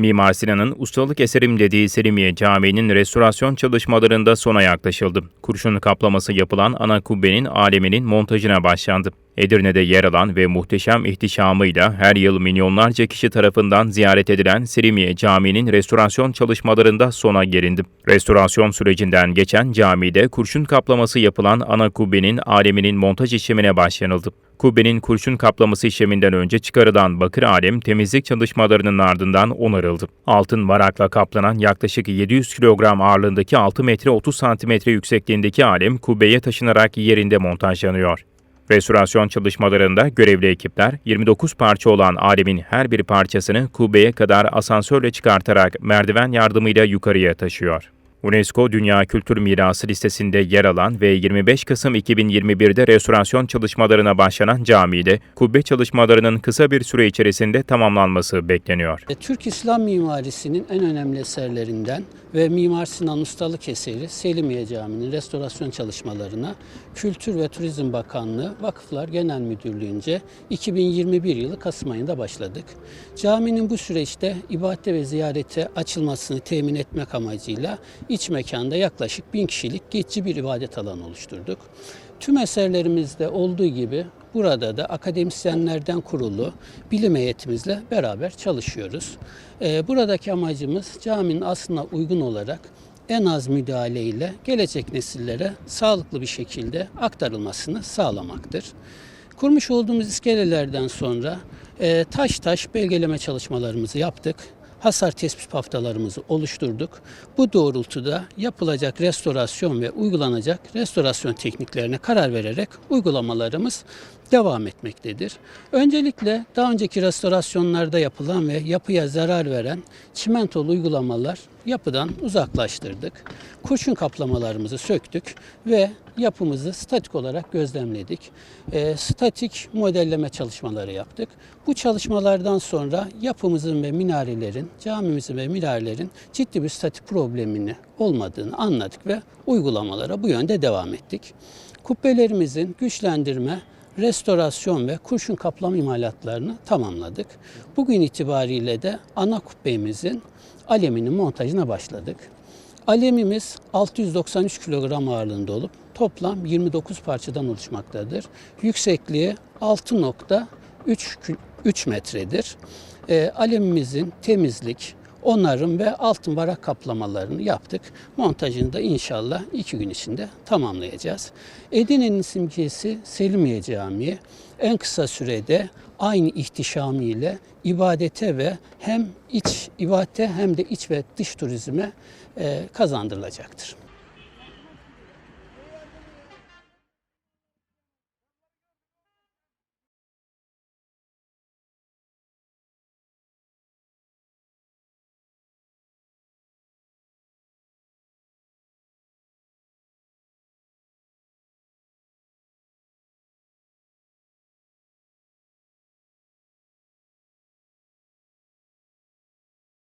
Mimar Sinan'ın ustalık eserim dediği Selimiye Camii'nin restorasyon çalışmalarında sona yaklaşıldı. Kurşun kaplaması yapılan ana kubbenin aleminin montajına başlandı. Edirne'de yer alan ve muhteşem ihtişamıyla her yıl milyonlarca kişi tarafından ziyaret edilen Selimiye Camii'nin restorasyon çalışmalarında sona gelindi. Restorasyon sürecinden geçen camide kurşun kaplaması yapılan ana kubbenin aleminin montaj işlemine başlanıldı. Kubbenin kurşun kaplaması işleminden önce çıkarılan bakır alem temizlik çalışmalarının ardından onarıldı. Altın varakla kaplanan yaklaşık 700 kilogram ağırlığındaki 6 metre 30 santimetre yüksekliğindeki alem kubbeye taşınarak yerinde montajlanıyor. Restorasyon çalışmalarında görevli ekipler 29 parça olan alemin her bir parçasını kubbeye kadar asansörle çıkartarak merdiven yardımıyla yukarıya taşıyor. UNESCO Dünya Kültür Mirası listesinde yer alan ve 25 Kasım 2021'de restorasyon çalışmalarına başlanan camide kubbe çalışmalarının kısa bir süre içerisinde tamamlanması bekleniyor. E, Türk İslam mimarisinin en önemli eserlerinden ve Mimar Sinan ustalık eseri Selimiye Camii'nin restorasyon çalışmalarına Kültür ve Turizm Bakanlığı Vakıflar Genel Müdürlüğü'nce 2021 yılı Kasım ayında başladık. Caminin bu süreçte ibadete ve ziyarete açılmasını temin etmek amacıyla iç mekanda yaklaşık bin kişilik geçici bir ibadet alanı oluşturduk. Tüm eserlerimizde olduğu gibi burada da akademisyenlerden kurulu bilim heyetimizle beraber çalışıyoruz. Ee, buradaki amacımız caminin aslına uygun olarak en az müdahaleyle gelecek nesillere sağlıklı bir şekilde aktarılmasını sağlamaktır. Kurmuş olduğumuz iskelelerden sonra e, taş taş belgeleme çalışmalarımızı yaptık hasar tespit haftalarımızı oluşturduk. Bu doğrultuda yapılacak restorasyon ve uygulanacak restorasyon tekniklerine karar vererek uygulamalarımız devam etmektedir. Öncelikle daha önceki restorasyonlarda yapılan ve yapıya zarar veren çimentolu uygulamalar yapıdan uzaklaştırdık. Kurşun kaplamalarımızı söktük ve yapımızı statik olarak gözlemledik. E, statik modelleme çalışmaları yaptık. Bu çalışmalardan sonra yapımızın ve minarelerin, camimizin ve minarelerin ciddi bir statik problemini olmadığını anladık ve uygulamalara bu yönde devam ettik. Kubbelerimizin güçlendirme, restorasyon ve kurşun kaplama imalatlarını tamamladık. Bugün itibariyle de ana kubbemizin aleminin montajına başladık. Alemimiz 693 kilogram ağırlığında olup toplam 29 parçadan oluşmaktadır. Yüksekliği 6.3 metredir. E, alemimizin temizlik, onarım ve altın varak kaplamalarını yaptık. Montajını da inşallah iki gün içinde tamamlayacağız. Edirne'nin simgesi Selimiye Camii en kısa sürede aynı ihtişamı ile ibadete ve hem iç ibadete hem de iç ve dış turizme e, kazandırılacaktır.